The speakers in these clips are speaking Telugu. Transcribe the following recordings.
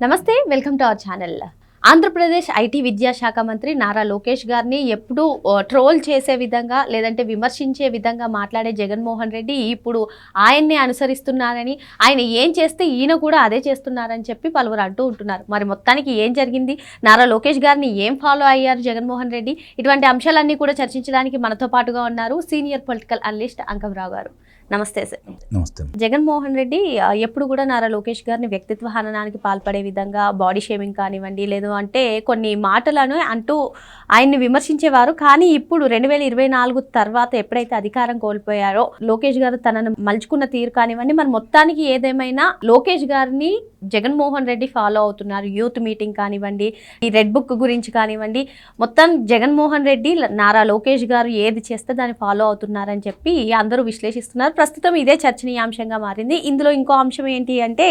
నమస్తే welcome to our channel. Andhra Pradesh IT విద్యాశాఖ మంత్రి నారా లోకేష్ గారిని ఎప్పుడూ ట్రోల్ చేసే విధంగా లేదంటే విమర్శించే విధంగా మాట్లాడే జగన్మోహన్ రెడ్డి ఇప్పుడు ఆయన్ని అనుసరిస్తున్నారని ఆయన ఏం చేస్తే ఈయన కూడా అదే చేస్తున్నారని చెప్పి పలువురు అంటూ ఉంటున్నారు. మరి మొత్తానికి ఏం జరిగింది? నారా లోకేష్ గారిని ఏం ఫాలో అయ్యారు జగన్మోహన్ రెడ్డి? ఇటువంటి అంశాలన్నీ కూడా చర్చించడానికి మనతో పాటుగా ఉన్నారు సీనియర్ పొలిటికల్ అనలిస్ట్ అంకమరావు గారు. నమస్తే సార్. నమస్తే. జగన్మోహన్ రెడ్డి ఎప్పుడు కూడా నారా లోకేష్ గారిని వ్యక్తిత్వ హననానికి పాల్పడే విధంగా బాడీ షేమింగ్ కానివ్వండి లేదు అంటే కొన్ని మాటలను అంటూ ఆయన్ని విమర్శించేవారు. కానీ ఇప్పుడు రెండు వేల ఇరవై నాలుగు తర్వాత ఎప్పుడైతే అధికారం కోల్పోయారో లోకేష్ గారు తనను మలుచుకున్న తీరు కానివ్వండి మరి మొత్తానికి ఏదేమైనా లోకేష్ గారిని జగన్మోహన్ రెడ్డి ఫాలో అవుతున్నారు. యూత్ మీటింగ్ కానివ్వండి ఈ రెడ్ బుక్ గురించి కానివ్వండి మొత్తం జగన్మోహన్ రెడ్డి నారా లోకేష్ గారు ఏది చేస్తే దాన్ని ఫాలో అవుతున్నారని చెప్పి అందరూ విశ్లేషిస్తున్నారు. ప్రస్తుతం ఇదే చర్చనీయాంశంగా మారింది. ఇందులో ఇంకో అంశం ఏంటి అంటే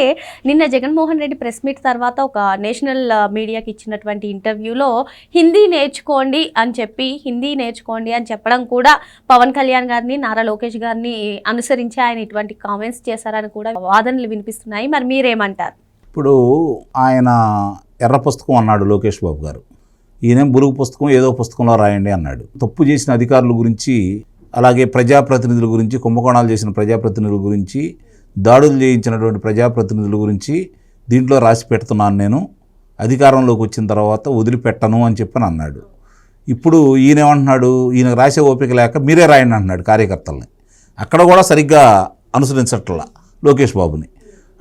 నిన్న జగన్మోహన్ రెడ్డి ప్రెస్ మీట్ తర్వాత ఒక నేషనల్ మీడియాకి ఇచ్చినటువంటి ఇంటర్వ్యూలో హిందీ నేర్చుకోండి అని చెప్పి హిందీ నేర్చుకోండి అని చెప్పడం కూడా పవన్ కళ్యాణ్ గారిని నారా లోకేష్ గారిని అనుసరించి ఆయన ఇటువంటి కామెంట్స్ చేశారని కూడా వాదనలు వినిపిస్తున్నాయి. మరి మీరేమంటారు? ఇప్పుడు ఆయన ఎర్ర పుస్తకం అన్నాడు లోకేష్ బాబు గారు. ఈయన బులుగు పుస్తకం ఏదో పుస్తకంలో రాయండి అన్నాడు. తప్పు చేసిన అధికారుల గురించి అలాగే ప్రజాప్రతినిధుల గురించి కుంభకోణాలు చేసిన ప్రజాప్రతినిధుల గురించి దాడులు చేయించినటువంటి ప్రజాప్రతినిధుల గురించి దీంట్లో రాసి పెడుతున్నాను నేను. అధికారంలోకి వచ్చిన తర్వాత వదిలిపెట్టను అని చెప్పని అన్నాడు. ఇప్పుడు ఈయన ఏమంటున్నాడు? ఈయన రాసే ఓపిక లేక మీరే రాయండి అంటున్నాడు కార్యకర్తల్ని. అక్కడ కూడా సరిగ్గా అనుసరించట్లా లోకేష్ బాబుని.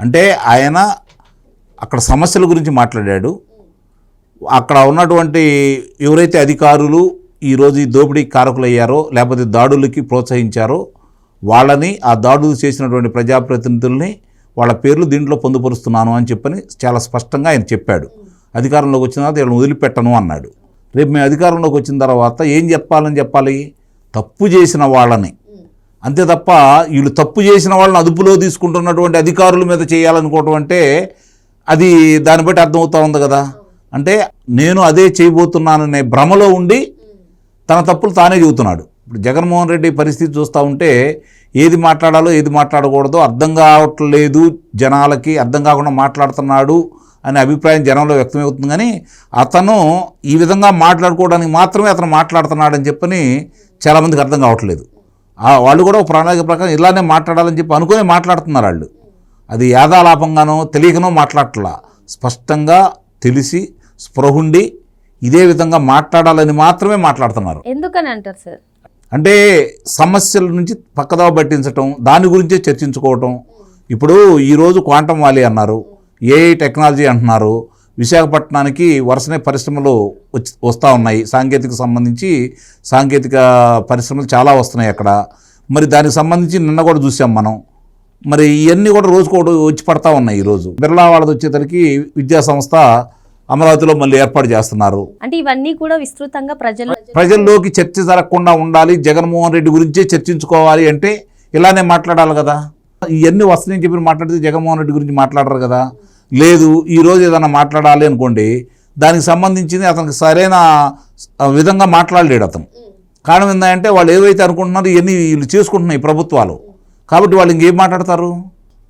అంటే ఆయన అక్కడ సమస్యల గురించి మాట్లాడాడు. అక్కడ ఉన్నటువంటి ఎవరైతే అధికారులు ఈరోజు ఈ దోపిడీ కారకులయ్యారో లేకపోతే దాడులకి ప్రోత్సహించారో వాళ్ళని ఆ దాడులు చేసినటువంటి ప్రజాప్రతినిధుల్ని వాళ్ళ పేర్లు దీంట్లో పొందుపరుస్తున్నాను అని చెప్పని చాలా స్పష్టంగా ఆయన చెప్పాడు. అధికారంలోకి వచ్చిన తర్వాత వీళ్ళని వదిలిపెట్టను అన్నాడు. రేపు మేము అధికారంలోకి వచ్చిన తర్వాత ఏం చెప్పాలని చెప్పాలి? తప్పు చేసిన వాళ్ళని. అంతే తప్ప వీళ్ళు తప్పు చేసిన వాళ్ళని అదుపులో తీసుకుంటున్నటువంటి అధికారుల మీద చేయాలనుకోవటం అంటే అది దాన్ని బట్టి అర్థమవుతా ఉంది కదా. అంటే నేను అదే చేయబోతున్నాననే భ్రమలో ఉండి తన తప్పులు తానే చెబుతున్నాడు. ఇప్పుడు జగన్మోహన్ రెడ్డి పరిస్థితి చూస్తూ ఉంటే ఏది మాట్లాడాలో ఏది మాట్లాడకూడదో అర్థం కావట్లేదు జనాలకి అర్థం కాకుండా మాట్లాడుతున్నాడు అనే అభిప్రాయం జనంలో వ్యక్తమవుతుంది. కానీ అతను ఈ విధంగా మాట్లాడుకోవడానికి మాత్రమే అతను మాట్లాడుతున్నాడని చెప్పని చాలామందికి అర్థం కావట్లేదు. వాళ్ళు కూడా ఒక ప్రణాళిక ప్రకారం ఇలానే మాట్లాడాలని చెప్పి అనుకుని మాట్లాడుతున్నారు వాళ్ళు. అది యాదాలాపంగానో తెలియకనో మాట్లాడట్లా. స్పష్టంగా తెలిసి స్పృహుండి ఇదే విధంగా మాట్లాడాలని మాత్రమే మాట్లాడుతున్నారు. ఎందుకని అంటారు సార్? అంటే సమస్యల నుంచి పక్కదావ పట్టించటం దాని గురించే చర్చించుకోవటం. ఇప్పుడు ఈరోజు క్వాంటమ్ వాలీ అన్నారు ఏఐ టెక్నాలజీ అంటున్నారు విశాఖపట్నానికి వరుసనే పరిశ్రమలు వచ్చి వస్తూ ఉన్నాయి. సాంకేతిక సంబంధించి సాంకేతిక పరిశ్రమలు చాలా వస్తున్నాయి అక్కడ. మరి దానికి సంబంధించి నిన్న కూడా చూసాం మనం. మరి ఇవన్నీ కూడా రోజుకోటి వచ్చి పడతా ఉన్నాయి ఈరోజు బిర్లా వాళ్ళది వచ్చేసరికి విద్యా సంస్థ అమరావతిలో మళ్ళీ ఏర్పాటు చేస్తున్నారు. అంటే ఇవన్నీ కూడా విస్తృతంగా ప్రజలు ప్రజల్లోకి చర్చ జరగకుండా ఉండాలి జగన్మోహన్ రెడ్డి గురించే చర్చించుకోవాలి అంటే ఇలానే మాట్లాడాలి కదా. ఇవన్నీ వస్తున్నాయని చెప్పి మాట్లాడితే జగన్మోహన్ రెడ్డి గురించి మాట్లాడరు కదా. లేదు ఈరోజు ఏదైనా మాట్లాడాలి అనుకోండి దానికి సంబంధించింది అతనికి సరైన విధంగా మాట్లాడలేడు అతను. కారణం ఏంటంటే వాళ్ళు ఏవైతే అనుకుంటున్నారో ఇవన్నీ వీళ్ళు చేసుకుంటున్నాయి ప్రభుత్వాలు. కాబట్టి వాళ్ళు ఇంకేం మాట్లాడతారు?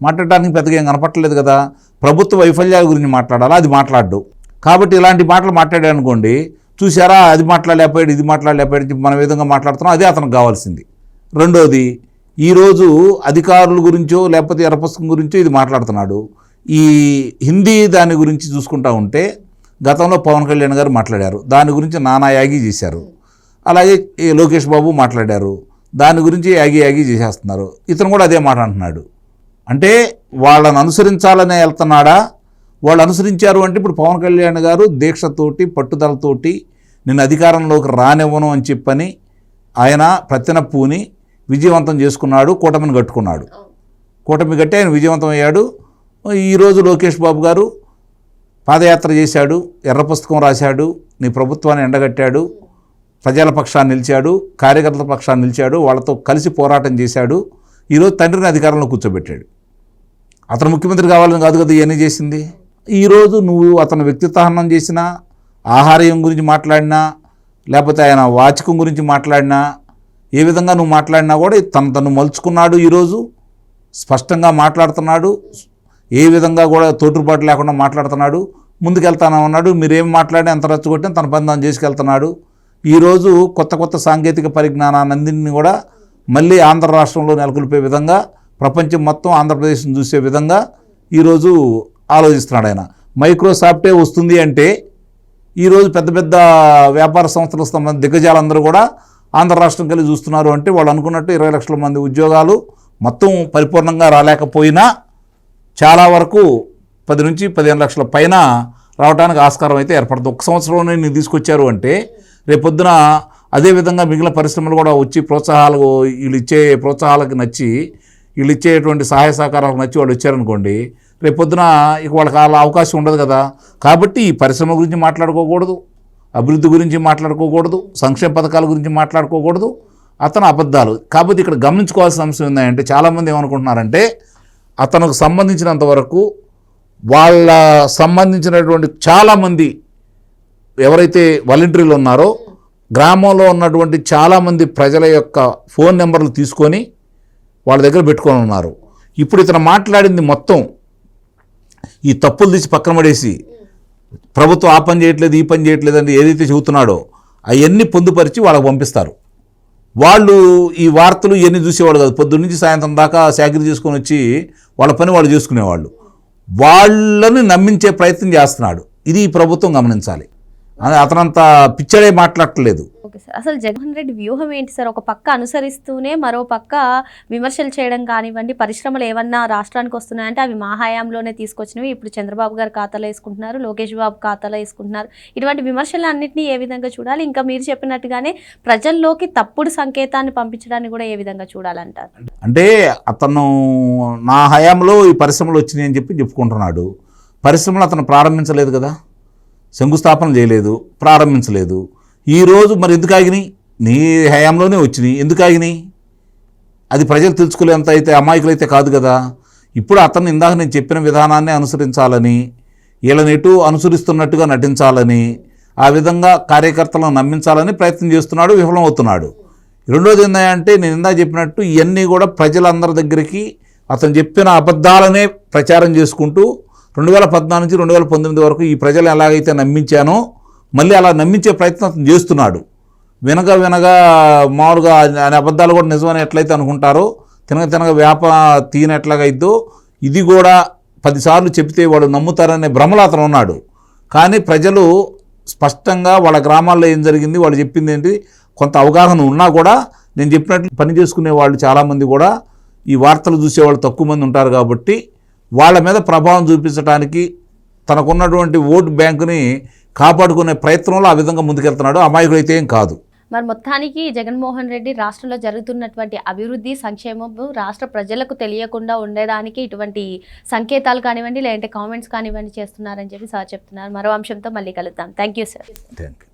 మాట్లాడడానికి పెద్దగా ఏం కనపట్టలేదు కదా. ప్రభుత్వ వైఫల్యాల గురించి మాట్లాడాలా? అది మాట్లాడు కాబట్టి ఇలాంటి మాటలు మాట్లాడాడు అనుకోండి చూసారా అది మాట్లాడలేకపోయాడు ఇది మాట్లాడలేకపోయాడు చెప్పి మనం విధంగా మాట్లాడుతున్నాం అదే అతనికి కావాల్సింది. రెండోది ఈరోజు అధికారుల గురించో లేకపోతే ఎర్ర పుస్తకం గురించో ఇది మాట్లాడుతున్నాడు. ఈ హిందీ దాని గురించి చూసుకుంటా ఉంటే గతంలో పవన్ కళ్యాణ్ గారు మాట్లాడారు. దాని గురించి నానా యాగి చేశారు. అలాగే లోకేష్ బాబు మాట్లాడారు. దాని గురించి యాగి యాగి చేసేస్తున్నారు. ఇతను కూడా అదే మాట అంటున్నాడు. అంటే వాళ్ళని అనుసరించాలనే వెళ్తున్నాడా? వాళ్ళు అనుసరించారు అంటే ఇప్పుడు పవన్ కళ్యాణ్ గారు దీక్షతోటి పట్టుదలతోటి నేను అధికారంలోకి రానివ్వను అని చెప్పని ఆయన ప్రతినప్పుని విజయవంతం చేసుకున్నాడు కూటమిని కట్టుకున్నాడు. కూటమి కట్టి ఆయన విజయవంతం అయ్యాడు. ఈరోజు లోకేష్ బాబు గారు పాదయాత్ర చేశాడు ఎర్ర పుస్తకం రాశాడు నీ ప్రభుత్వాన్ని ఎండగట్టాడు ప్రజల పక్షాన్ని నిలిచాడు కార్యకర్తల పక్షాన్ని నిలిచాడు వాళ్ళతో కలిసి పోరాటం చేశాడు. ఈరోజు తండ్రిని అధికారంలో కూర్చోబెట్టాడు. అతను ముఖ్యమంత్రి కావాలని కాదు కదా ఇవన్నీ చేసింది? ఈరోజు నువ్వు అతను వ్యక్తిత్వహనం చేసినా ఆహార్యం గురించి మాట్లాడినా లేకపోతే ఆయన వాచకం గురించి మాట్లాడినా ఏ విధంగా నువ్వు మాట్లాడినా కూడా తను తను మలుచుకున్నాడు ఈరోజు స్పష్టంగా మాట్లాడుతున్నాడు ఏ విధంగా కూడా తోటుపాటు లేకుండా మాట్లాడుతున్నాడు ముందుకెళ్తానన్నాడు మీరేం మాట్లాడి అంత రచ్చగొట్టిన తన పని తాను చేసుకెళ్తున్నాడు. ఈరోజు కొత్త కొత్త సాంకేతిక పరిజ్ఞానాన్నింటినీ కూడా మళ్ళీ ఆంధ్ర రాష్ట్రంలో నెలకొల్పే విధంగా ప్రపంచం మొత్తం ఆంధ్రప్రదేశ్ని చూసే విధంగా ఈరోజు ఆలోచిస్తున్నాడు ఆయన. మైక్రోసాఫ్టే వస్తుంది అంటే ఈరోజు పెద్ద పెద్ద వ్యాపార సంస్థలకు సంబంధించిన దిగ్గజాలందరూ కూడా ఆంధ్ర రాష్ట్రం కలిసి చూస్తున్నారు అంటే వాళ్ళు అనుకున్నట్టు ఇరవై లక్షల మంది ఉద్యోగాలు మొత్తం పరిపూర్ణంగా రాలేకపోయినా చాలా వరకు పది నుంచి పదిహేను లక్షల పైన రావడానికి ఆస్కారం అయితే ఏర్పడుతుంది. ఒక సంవత్సరంలోనే నేను తీసుకొచ్చారు అంటే రేపొద్దున అదేవిధంగా మిగిలిన పరిశ్రమలు కూడా వచ్చి ప్రోత్సాహాలు వీళ్ళు ఇచ్చే ప్రోత్సాహాలకు నచ్చి వీళ్ళు ఇచ్చేటువంటి సహాయ సహకారాలకు నచ్చి వాళ్ళు వచ్చారనుకోండి రేపొద్దున ఇక వాళ్ళకి అలా అవకాశం ఉండదు కదా. కాబట్టి ఈ పరిశ్రమ గురించి మాట్లాడుకోకూడదు అభివృద్ధి గురించి మాట్లాడుకోకూడదు సంక్షేమ పథకాల గురించి మాట్లాడుకోకూడదు అతను అబద్ధాలు. కాకపోతే ఇక్కడ గమనించుకోవాల్సిన అంశం ఏంటంటే చాలామంది ఏమనుకుంటున్నారంటే అతనికి సంబంధించినంత వరకు వాళ్ళ సంబంధించినటువంటి చాలామంది ఎవరైతే వాలంటీర్లు ఉన్నారో గ్రామంలో ఉన్నటువంటి చాలామంది ప్రజల యొక్క ఫోన్ నెంబర్లు తీసుకొని వాళ్ళ దగ్గర పెట్టుకొని ఉన్నారు. ఇప్పుడు ఇతను మాట్లాడింది మొత్తం ఈ తప్పులు తీసి పక్కన పడేసి ప్రభుత్వం ఆ పని చేయట్లేదు ఈ పని చేయట్లేదు అని ఏదైతే చెబుతున్నాడో అవన్నీ పొందుపరిచి వాళ్ళకు పంపిస్తారు. వాళ్ళు ఈ వార్తలు ఇవన్నీ చూసేవాళ్ళు కాదు. పొద్దున్న నుంచి సాయంత్రం దాకా సేకరి చేసుకొని వచ్చి వాళ్ళ పని వాళ్ళు చేసుకునేవాళ్ళు. వాళ్ళని నమ్మించే ప్రయత్నం చేస్తున్నాడు. ఇది ప్రభుత్వం గమనించాలి. అతనంత పిచ్చడే మాట్లాడట్లేదు. Okay sir. అసలు జగన్ రెడ్డి వ్యూహం ఏంటి సార్? ఒక పక్క అనుసరిస్తూనే మరో పక్క విమర్శలు చేయడం కానివ్వండి పరిశ్రమలు ఏమన్నా రాష్ట్రానికి వస్తున్నాయంటే అవి మా హయాంలోనే తీసుకొచ్చినవి. ఇప్పుడు చంద్రబాబు గారు ఖాతాలో వేసుకుంటున్నారు లోకేష్ బాబు ఖాతాలో వేసుకుంటున్నారు. ఇటువంటి విమర్శలు అన్నింటినీ ఏ విధంగా చూడాలి? ఇంకా మీరు చెప్పినట్టుగానే ప్రజల్లోకి తప్పుడు సంకేతాన్ని పంపించడాన్ని కూడా ఏ విధంగా చూడాలంటారు? అంటే అతను నా హయాంలో ఈ పరిశ్రమలు వచ్చినాయి అని చెప్పి చెప్పుకుంటున్నాడు. పరిశ్రమలు అతను ప్రారంభించలేదు కదా? శంకుస్థాపన చేయలేదు ప్రారంభించలేదు. ఈరోజు మరి ఎందుకు ఆగినాయి? నీ హయాంలోనే వచ్చినాయి. ఎందుకు ఆగినాయి? అది ప్రజలు తెలుసుకోలేంత అయితే అమాయకులైతే కాదు కదా. ఇప్పుడు అతను ఇందాక నేను చెప్పిన విధానాన్ని అనుసరించాలని వీళ్ళనిటు అనుసరిస్తున్నట్టుగా నటించాలని ఆ విధంగా కార్యకర్తలను నమ్మించాలని ప్రయత్నం చేస్తున్నాడు విఫలమవుతున్నాడు. రెండోది ఏంటంటే నేను ఇందా చెప్పినట్టు ఇవన్నీ కూడా ప్రజలందరి దగ్గరికి అతను చెప్పిన అబద్ధాలనే ప్రచారం చేసుకుంటూ రెండు వేల పద్నాలుగు నుంచి రెండు వేల పంతొమ్మిది వరకు ఈ ప్రజలు ఎలాగైతే నమ్మించానో మళ్ళీ అలా నమ్మించే ప్రయత్నం చేస్తున్నాడు. వినగా వినగా మామూలుగా అనే అబద్ధాలు కూడా నిజమని ఎట్లయితే అనుకుంటారో తినగ తినగ వేప తీయనట్లాగైద్దో ఇది కూడా పదిసార్లు చెబితే వాడు నమ్ముతారనే భ్రమలో అతను ఉన్నాడు. కానీ ప్రజలు స్పష్టంగా వాళ్ళ గ్రామాల్లో ఏం జరిగింది వాళ్ళు చెప్పింది ఏంటి కొంత అవగాహన ఉన్నా కూడా నేను చెప్పినట్లు పని చేసుకునే వాళ్ళు చాలామంది కూడా ఈ వార్తలు చూసేవాళ్ళు తక్కువ మంది ఉంటారు కాబట్టి వాళ్ళ మీద ప్రభావం చూపించడానికి తనకున్నటువంటి ఓటు బ్యాంకుని కాపాడుకునే ప్రయత్నంలో ఆ విధంగా ముందుకెళ్తున్నాడు. అమాయకుడైతే ఏం కాదు. మరి మొత్తానికి జగన్మోహన్ రెడ్డి రాష్ట్రంలో జరుగుతున్నటువంటి అభివృద్ధి సంక్షేమము రాష్ట్ర ప్రజలకు తెలియకుండా ఉండడానికి ఇటువంటి సంకేతాలు కానివ్వండి లేదంటే కామెంట్స్ కానివ్వండి చేస్తున్నారని చెప్పి సార్ చెప్తున్నారు. మరో అంశంతో మళ్ళీ కలుద్దాం. Thank you sir thank